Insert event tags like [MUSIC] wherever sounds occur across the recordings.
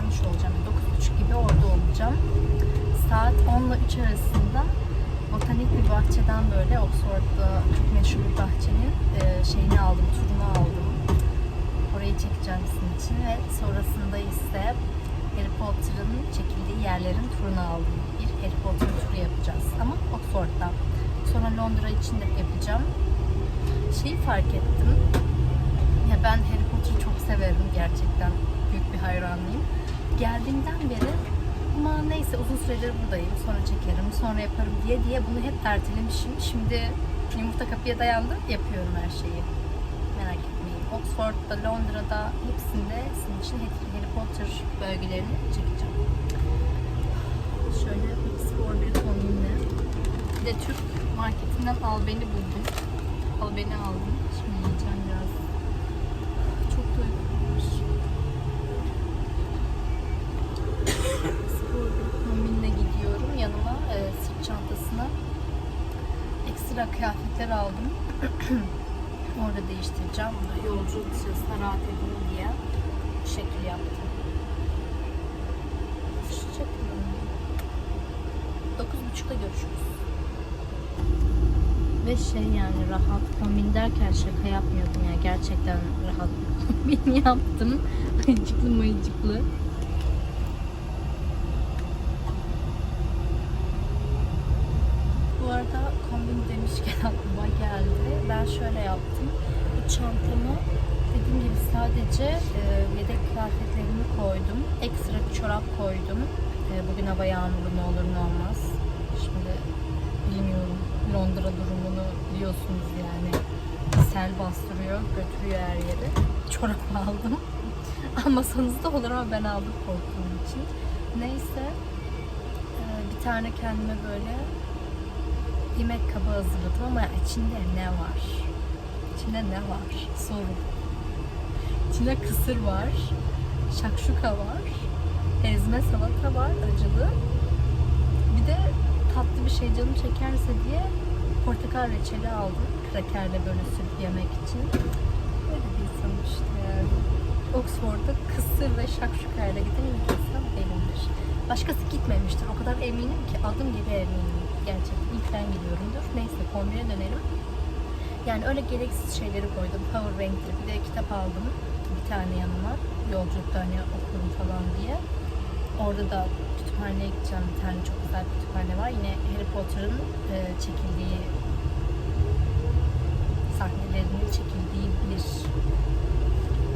Varmış olacağım. 9.30 gibi orada olacağım. Saat 10 ile 3 arasında botanik bir bahçeden böyle Oxford'da çok meşhur bir bahçenin e, şeyini aldım, turunu aldım. Orayı çekeceğim sizin için ve sonrasında ise Harry Potter'ın çekildiği yerlerin turunu aldım. Bir Harry Potter turu yapacağız ama Oxford'da. Sonra Londra için de yapacağım. Şeyi fark ettim. Ya ben Harry Potter'ı çok severim gerçekten. Büyük bir hayranıyım. Geldiğimden beri ama neyse uzun süredir buradayım. Sonra çekerim, sonra yaparım diye diye bunu hep ertelemişim. Şimdi yumurta kapıya dayandı. Yapıyorum her şeyi. Merak etmeyin. Oxford'da, Londra'da hepsinde sizin için Harry Potter bölgelerini çekeceğim. Şöyle spor bir kombinle. Bir de Türk marketinden al beni buldum. Al beni aldım. Şimdi yiyeceğim biraz. Çok doyurmuş. Spor bir kombinle gidiyorum. Yanıma e, sırt çantasına ekstra kıyafetler aldım. [CLEARS THROAT] Orada değiştireceğim. Yolculuk sırasında rahat edeyim diye bu şekil yaptım. Şekilde. 9.30'da görüşürüz. Ve şey yani rahat kombin derken şaka yapmıyordum ya gerçekten rahat [LAUGHS] kombin yaptım. Ayıcıklı mayıcıklı. Bu arada kombin demişken aklıma geldi. Ben şöyle yaptım. Bu çantamı dediğim gibi sadece e, yedek kıyafetlerimi koydum. Ekstra bir çorap koydum. E, bugün hava yağmurlu ne olur ne olmaz. Şimdi bilmiyorum Londra durumunu biliyorsunuz yani. Sel bastırıyor, götürüyor her yeri. Çorap [LAUGHS] aldım. Almasanız da olur ama ben aldım korktuğum için. Neyse. e, bir tane kendime böyle yemek kabı hazırladım ama içinde ne var? İçinde ne var? Soru. İçinde kısır var, şakşuka var, ezme salata var, acılı. Bir de tatlı bir şey canım çekerse diye portakal reçeli aldım. Krakerle böyle sürüp yemek için. Böyle bir insan işte yani. Oxford'da kısır ve şakşuka ile giden ilk insan benimdir. Başkası gitmemiştir. O kadar eminim ki adım gibi eminim. Gerçekten ilk ben gidiyorumdur. Neyse kombine dönelim. Yani öyle gereksiz şeyleri koydum. Power Rank'tir. Bir de kitap aldım. Bir tane yanıma. Yolculukta hani okurum falan diye. Orada da kütüphaneye gideceğim. Bir tane çok güzel kütüphane var. Yine Harry Potter'ın e, çekildiği sahnelerinin çekildiği bir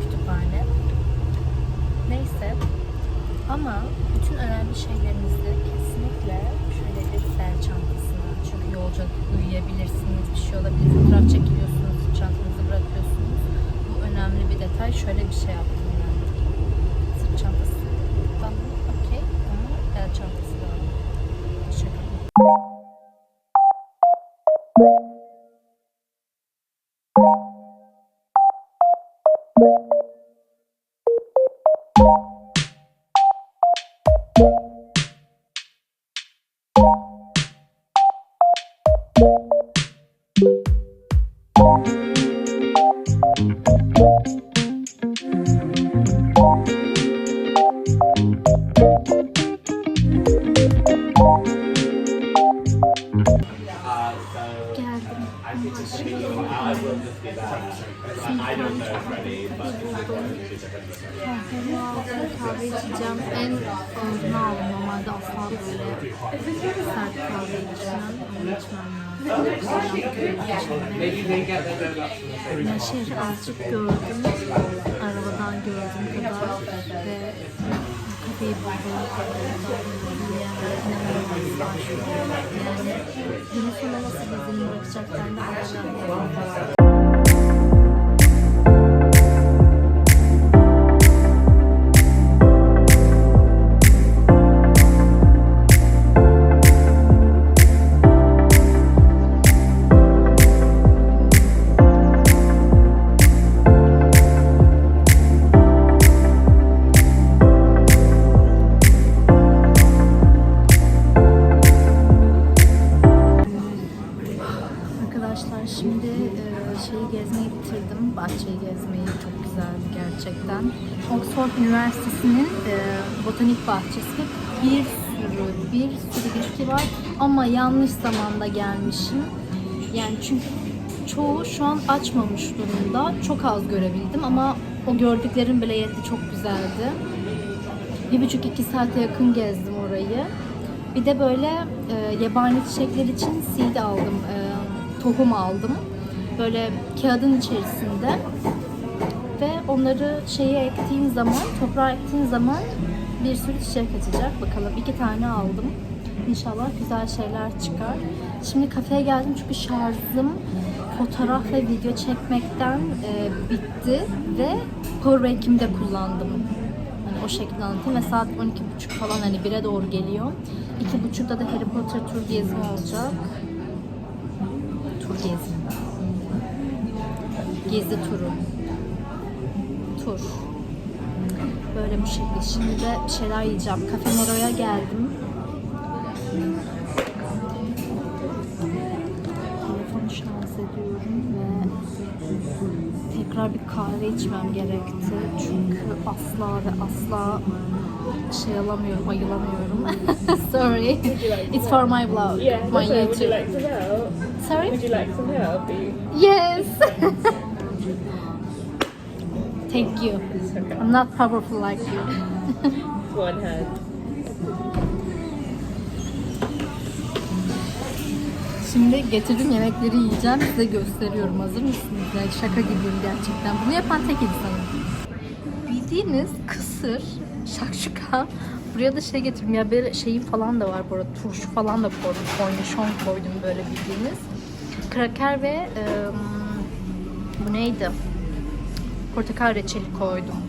kütüphane. Neyse. Ama bütün önemli şeylerinizi kesinlikle şöyle bir bel çantasına. Çünkü yolculuk uyuyabilirsiniz, bir şey olabilir. Fotoğraf çekiliyorsunuz, çantanızı bırakıyorsunuz. Bu önemli bir detay. Şöyle bir şey yaptım kahve içeceğim. En ağırını aldım. Asla böyle sert kahve içmem. Onu içmem lazım. Ben şehri azıcık gördüm. Arabadan gördüğüm kadar. Ve inanılmaz aşık oldum. Yani günün sonu nasıl izini bırakacaklar da e, botanik bahçesi. Bir sürü, bir sürü bitki var ama yanlış zamanda gelmişim. Yani çünkü çoğu şu an açmamış durumda. Çok az görebildim ama o gördüklerim bile yetti. Çok güzeldi. Bir buçuk iki saate yakın gezdim orayı. Bir de böyle e, yabani çiçekler için seed aldım, e, tohum aldım. Böyle kağıdın içerisinde ve onları şeye ektiğin zaman, toprağa ektiğin zaman bir sürü çiçek açacak. Bakalım iki tane aldım. İnşallah güzel şeyler çıkar. Şimdi kafeye geldim çünkü şarjım fotoğraf ve video çekmekten e, bitti ve powerbank'imi de kullandım. Hani o şekilde anlatayım ve saat 12.30 falan hani 1'e doğru geliyor. 2.30'da da Harry Potter tur gezimi olacak. Tur gezimi. Gezi turu. Tur. Böyle bu şekilde. Şimdi de bir şeyler yiyeceğim. Cafe Nero'ya geldim. Telefonu şarj ediyorum ve tekrar bir kahve içmem gerekti. Çünkü asla ve asla şey alamıyorum, ayılamıyorum. [LAUGHS] Sorry. It's for my vlog, Yeah, my right. Would you YouTube. like some help? Sorry? Would you like? Are you- Yes. [LAUGHS] Thank you. Okay. I'm not powerful like you. One hand. Şimdi getirdim yemekleri yiyeceğim. Size gösteriyorum. Hazır mısınız? Yani şaka gibiyim gerçekten. Bunu yapan tek insanım. Bildiğiniz kısır, şakşuka. Buraya da şey getirdim ya böyle şeyi falan da var bu arada. Turşu falan da koydum. Kornişon koydum böyle bildiğiniz. Kraker ve ım, bu neydi? Portakal reçeli koydum.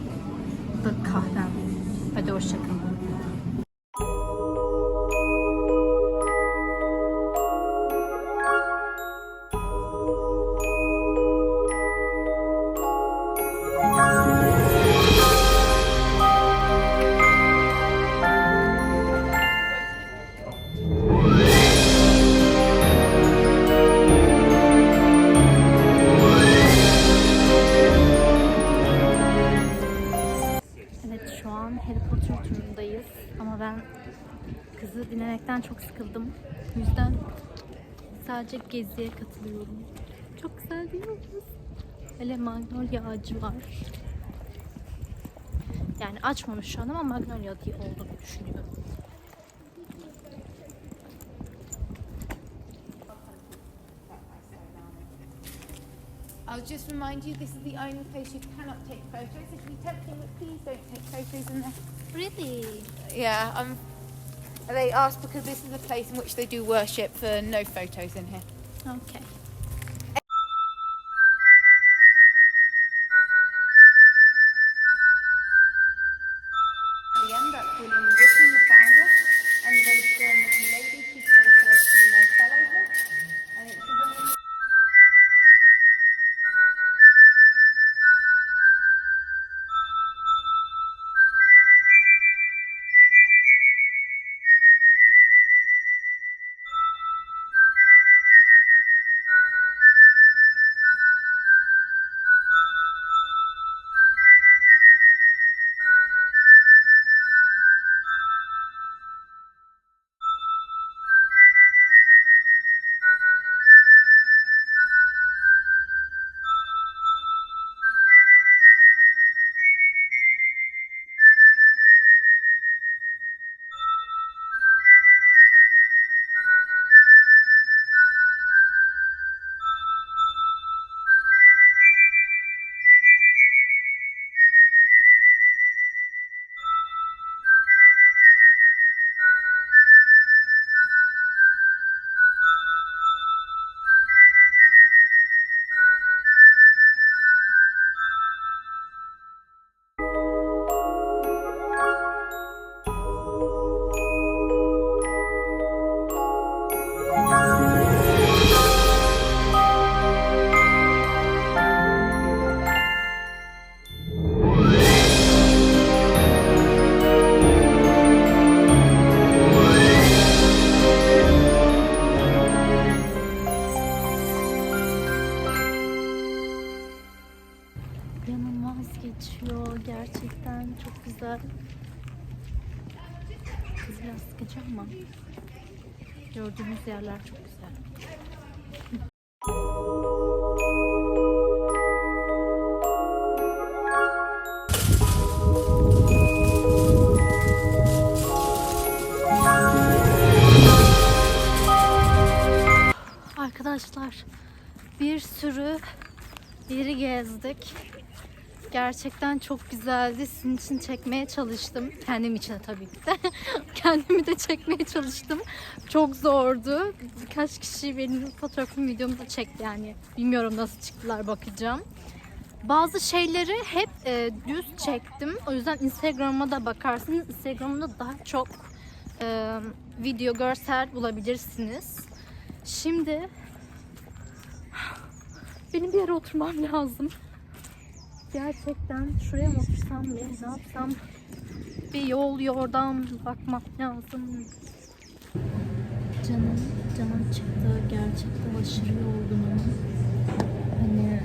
Bu kahvem. Hadi hoşçakalın. Sadece geziye katılıyorum. Çok güzel değil mi? Öyle magnolia ağacı var. Yani açmamış şu an ama magnolia diye olduğunu düşünüyorum. I'll just remind you, this is the only place you cannot take photos. If you tempting, but please don't take photos in there. Really? Yeah, um, they asked because this is the place in which they do worship for no photos in here. Okay. Biraz sıkıcı ama gördüğümüz yerler çok güzel. Arkadaşlar bir sürü yeri gezdik. Gerçekten çok güzeldi. Sizin için çekmeye çalıştım. Kendim için tabii ki de. [LAUGHS] Kendimi de çekmeye çalıştım. Çok zordu. Birkaç kişi benim fotoğrafım videomu da çekti yani. Bilmiyorum nasıl çıktılar bakacağım. Bazı şeyleri hep e, düz çektim. O yüzden Instagram'a da bakarsınız. Instagram'da daha çok e, video, görsel bulabilirsiniz. Şimdi benim bir yere oturmam [LAUGHS] lazım. Gerçekten şuraya mı otursam ne, yapsam? Bir yol yordan bakmak lazım. Canım, canım çıktı. Gerçekten aşırı yorgunum. Hani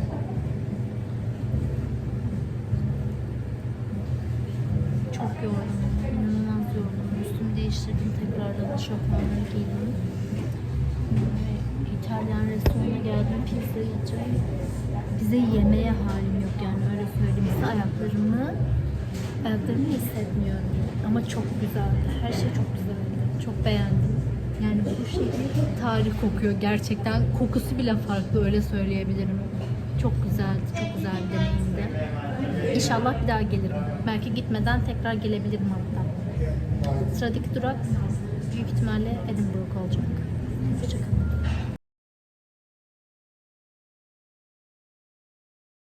çok yorgunum. İnanılmaz yorgunum. Üstümü değiştirdim. Tekrardan eşofmanları giydim. İtalyan restoranına geldim. Pizza yiyeceğim. Pizza yemeye halim yok yani öyle söyleyeyim. Size ayaklarımı ayaklarımı hissetmiyorum. Ama çok güzeldi. Her şey çok güzeldi. Çok beğendim. Yani bu şehir tarih kokuyor gerçekten. Kokusu bile farklı öyle söyleyebilirim. Çok güzeldi. Çok güzel bir deneyimdi. İnşallah bir daha gelirim. Belki gitmeden tekrar gelebilirim hatta. Sıradaki durak büyük ihtimalle Edinburgh olacak. Hoşçakalın.